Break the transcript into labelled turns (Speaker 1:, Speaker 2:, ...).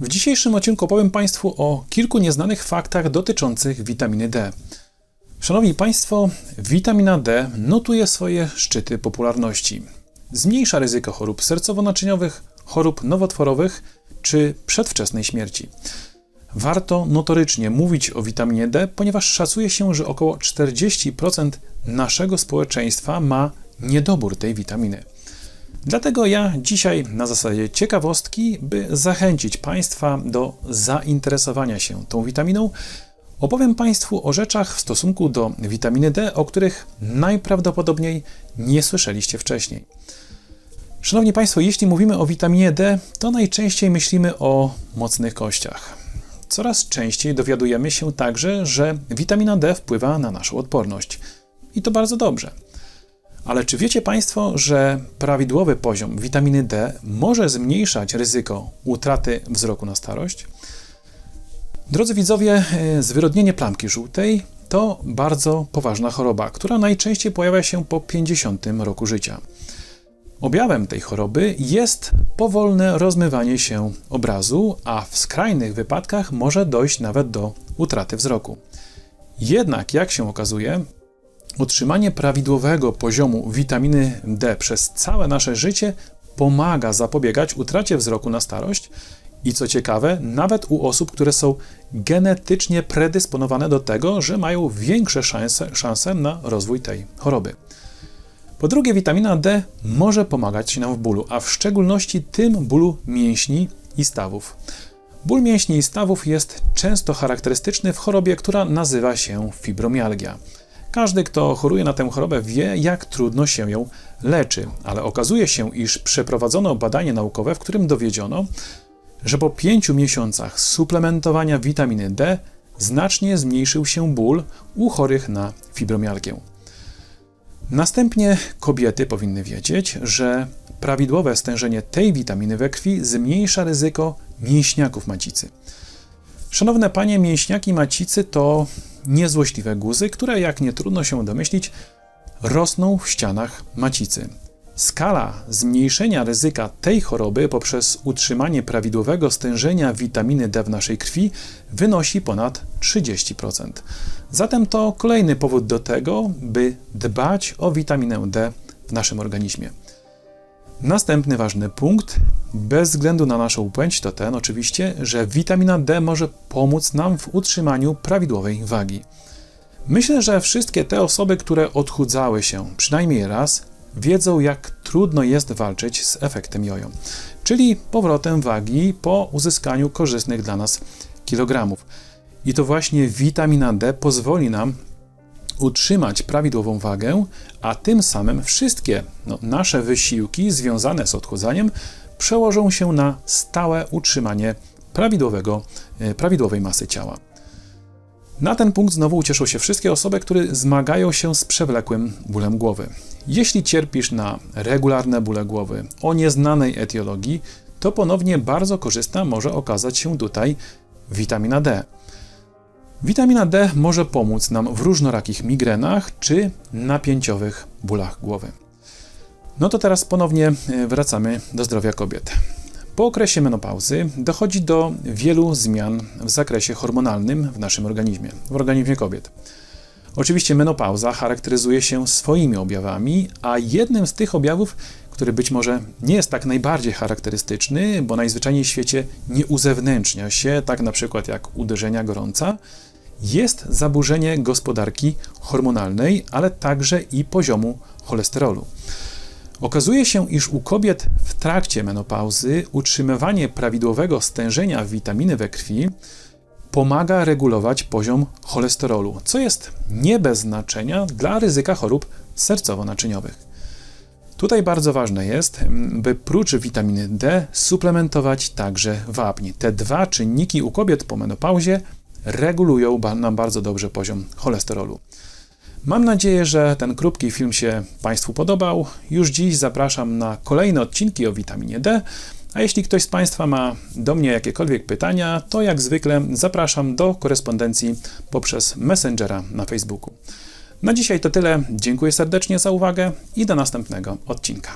Speaker 1: W dzisiejszym odcinku opowiem Państwu o kilku nieznanych faktach dotyczących witaminy D. Szanowni Państwo, witamina D notuje swoje szczyty popularności. Zmniejsza ryzyko chorób sercowo-naczyniowych, chorób nowotworowych czy przedwczesnej śmierci. Warto notorycznie mówić o witaminie D, ponieważ szacuje się, że około 40% naszego społeczeństwa ma niedobór tej witaminy. Dlatego ja dzisiaj na zasadzie ciekawostki, by zachęcić Państwa do zainteresowania się tą witaminą, opowiem Państwu o rzeczach w stosunku do witaminy D, o których najprawdopodobniej nie słyszeliście wcześniej. Szanowni Państwo, jeśli mówimy o witaminie D, to najczęściej myślimy o mocnych kościach. Coraz częściej dowiadujemy się także, że witamina D wpływa na naszą odporność. I to bardzo dobrze. Ale czy wiecie Państwo, że prawidłowy poziom witaminy D może zmniejszać ryzyko utraty wzroku na starość? Drodzy widzowie, e, zwyrodnienie plamki żółtej to bardzo poważna choroba, która najczęściej pojawia się po 50 roku życia. Objawem tej choroby jest powolne rozmywanie się obrazu, a w skrajnych wypadkach może dojść nawet do utraty wzroku. Jednak, jak się okazuje, utrzymanie prawidłowego poziomu witaminy D przez całe nasze życie pomaga zapobiegać utracie wzroku na starość i co ciekawe, nawet u osób, które są genetycznie predysponowane do tego, że mają większe szanse, szanse na rozwój tej choroby. Po drugie, witamina D może pomagać nam w bólu, a w szczególności tym bólu mięśni i stawów. Ból mięśni i stawów jest często charakterystyczny w chorobie, która nazywa się fibromialgia. Każdy, kto choruje na tę chorobę, wie, jak trudno się ją leczy, ale okazuje się, iż przeprowadzono badanie naukowe, w którym dowiedziono, że po pięciu miesiącach suplementowania witaminy D znacznie zmniejszył się ból u chorych na fibromialgię. Następnie kobiety powinny wiedzieć, że prawidłowe stężenie tej witaminy we krwi zmniejsza ryzyko mięśniaków macicy. Szanowne panie, mięśniaki macicy to niezłośliwe guzy, które, jak nie trudno się domyślić, rosną w ścianach macicy. Skala zmniejszenia ryzyka tej choroby poprzez utrzymanie prawidłowego stężenia witaminy D w naszej krwi wynosi ponad 30%. Zatem to kolejny powód do tego, by dbać o witaminę D w naszym organizmie. Następny ważny punkt, bez względu na naszą płeć, to ten oczywiście, że witamina D może pomóc nam w utrzymaniu prawidłowej wagi. Myślę, że wszystkie te osoby, które odchudzały się przynajmniej raz, wiedzą, jak trudno jest walczyć z efektem jojo, czyli powrotem wagi po uzyskaniu korzystnych dla nas kilogramów. I to właśnie witamina D pozwoli nam utrzymać prawidłową wagę, a tym samym wszystkie no, nasze wysiłki związane z odchudzaniem przełożą się na stałe utrzymanie prawidłowego, e, prawidłowej masy ciała. Na ten punkt znowu ucieszą się wszystkie osoby, które zmagają się z przewlekłym bólem głowy. Jeśli cierpisz na regularne bóle głowy o nieznanej etiologii, to ponownie bardzo korzystna może okazać się tutaj witamina D. Witamina D może pomóc nam w różnorakich migrenach czy napięciowych bólach głowy. No to teraz ponownie e, wracamy do zdrowia kobiet. Po okresie menopauzy dochodzi do wielu zmian w zakresie hormonalnym w naszym organizmie, w organizmie kobiet. Oczywiście menopauza charakteryzuje się swoimi objawami, a jednym z tych objawów, który być może nie jest tak najbardziej charakterystyczny, bo najzwyczajniej w świecie nie uzewnętrznia się, tak na przykład jak uderzenia gorąca, jest zaburzenie gospodarki hormonalnej, ale także i poziomu cholesterolu. Okazuje się, iż u kobiet w trakcie menopauzy utrzymywanie prawidłowego stężenia witaminy we krwi pomaga regulować poziom cholesterolu, co jest nie bez znaczenia dla ryzyka chorób sercowo-naczyniowych. Tutaj bardzo ważne jest, by prócz witaminy D suplementować także wapń. Te dwa czynniki u kobiet po menopauzie regulują nam bardzo dobrze poziom cholesterolu. Mam nadzieję, że ten krótki film się Państwu podobał. Już dziś zapraszam na kolejne odcinki o witaminie D. A jeśli ktoś z Państwa ma do mnie jakiekolwiek pytania, to jak zwykle zapraszam do korespondencji poprzez Messengera na Facebooku. Na dzisiaj to tyle. Dziękuję serdecznie za uwagę i do następnego odcinka.